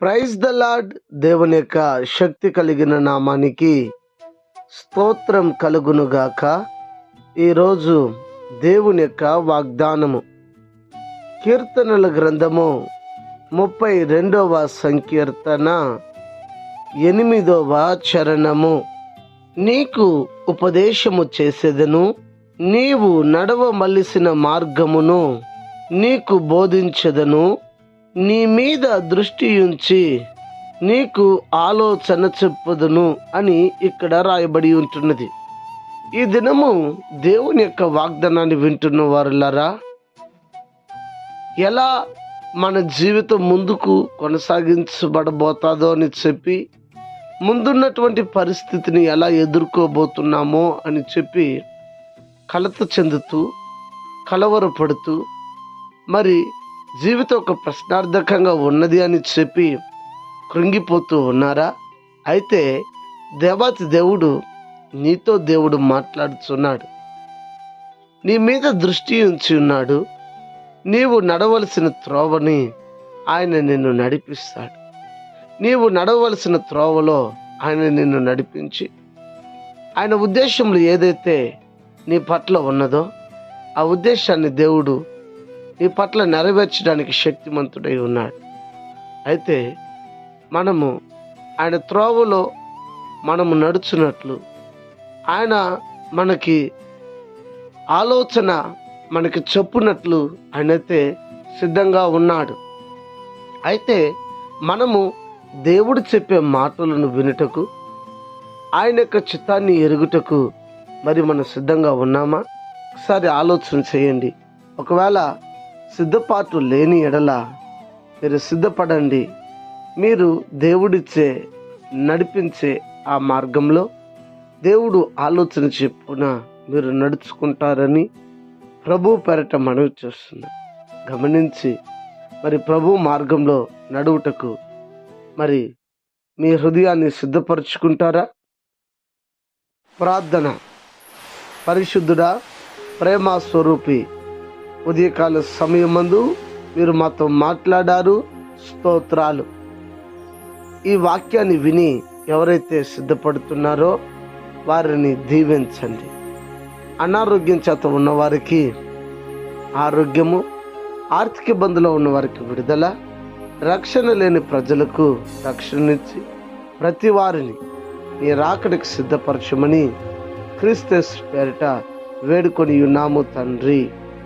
Praise the lord దేవుని యొక్క శక్తి కలిగిన నామానికి స్తోత్రం కలుగునుగాక. ఈరోజు దేవుని యొక్క వాగ్దానము. కీర్తనల గ్రంథము ముప్పై రెండవ సంకీర్తన ఎనిమిదవ చరణము. నీకు ఉపదేశము చేసేదను నీవు నడవమలిసిన మార్గమును నీకు బోధించదను నీ మీద దృష్టి ఉంచి నీకు ఆలోచన చెప్పుదును అని ఇక్కడ రాయబడి ఉంటున్నది. ఈ దినము దేవుని యొక్క వాగ్దానాన్ని వింటున్న వారులారా ఎలా మన జీవితం ముందుకు కొనసాగించబడబోతాదో అని చెప్పి ముందున్నటువంటి పరిస్థితిని ఎలా ఎదుర్కోబోతున్నామో అని చెప్పి కలత చెందుతూ కలవరపడుతూ మరి జీవితం ఒక ప్రశ్నార్థకంగా ఉన్నది అని చెప్పి కృంగిపోతూ ఉన్నారా? అయితే దేవాతి దేవుడు నీతో దేవుడు మాట్లాడుతున్నాడు నీ మీద దృష్టి ఉంచి ఉన్నాడు. నీవు నడవలసిన త్రోవని ఆయన నిన్ను నడిపిస్తాడు. నీవు నడవలసిన త్రోవలో ఆయన నిన్ను నడిపించి ఆయన ఉద్దేశంలో ఏదైతే నీ పట్ల ఉన్నదో ఆ ఉద్దేశాన్ని దేవుడు నీ పట్ల నెరవేర్చడానికి శక్తిమంతుడై ఉన్నాడు. అయితే మనము ఆయన త్రోవలో మనము నడుచున్నట్లు ఆయన మనకి ఆలోచన మనకి చెప్పునట్లు ఆయనైతే సిద్ధంగా ఉన్నాడు. అయితే మనము దేవుడు చెప్పే మాటలను వినుటకు ఆయన యొక్క చిత్తాన్ని ఎరుగుటకు మరి మనం సిద్ధంగా ఉన్నామా? ఒకసారి ఆలోచన చేయండి. ఒకవేళ సిద్ధపాటు లేని ఎడల మీరు సిద్ధపడండి. మీరు దేవుడిచ్చే నడిపించే ఆ మార్గంలో దేవుడు ఆలోచన చెప్పున మీరు నడుచుకుంటారని ప్రభు పెరట మనవి చేస్తున్నా. గమనించి మరి ప్రభు మార్గంలో నడువుటకు మరి మీ హృదయాన్ని సిద్ధపరచుకుంటారా? ప్రార్థన. పరిశుద్ధుడా ప్రేమ స్వరూపి ఉదయకాల సమయమందు మీరు మాతో మాట్లాడారు. స్తోత్రాలు. ఈ వాక్యాన్ని విని ఎవరైతే సిద్ధపడుతున్నారో వారిని దీవించండి. అనారోగ్యం చేత ఉన్నవారికి ఆరోగ్యము ఆర్థిక ఇబ్బందులో ఉన్నవారికి విడుదల రక్షణ లేని ప్రజలకు రక్షణనిచ్చి ప్రతి వారిని నీ రాకడికి సిద్ధపరచమని క్రీస్తస్ పేరిట వేడుకొని ఉన్నాము తండ్రి.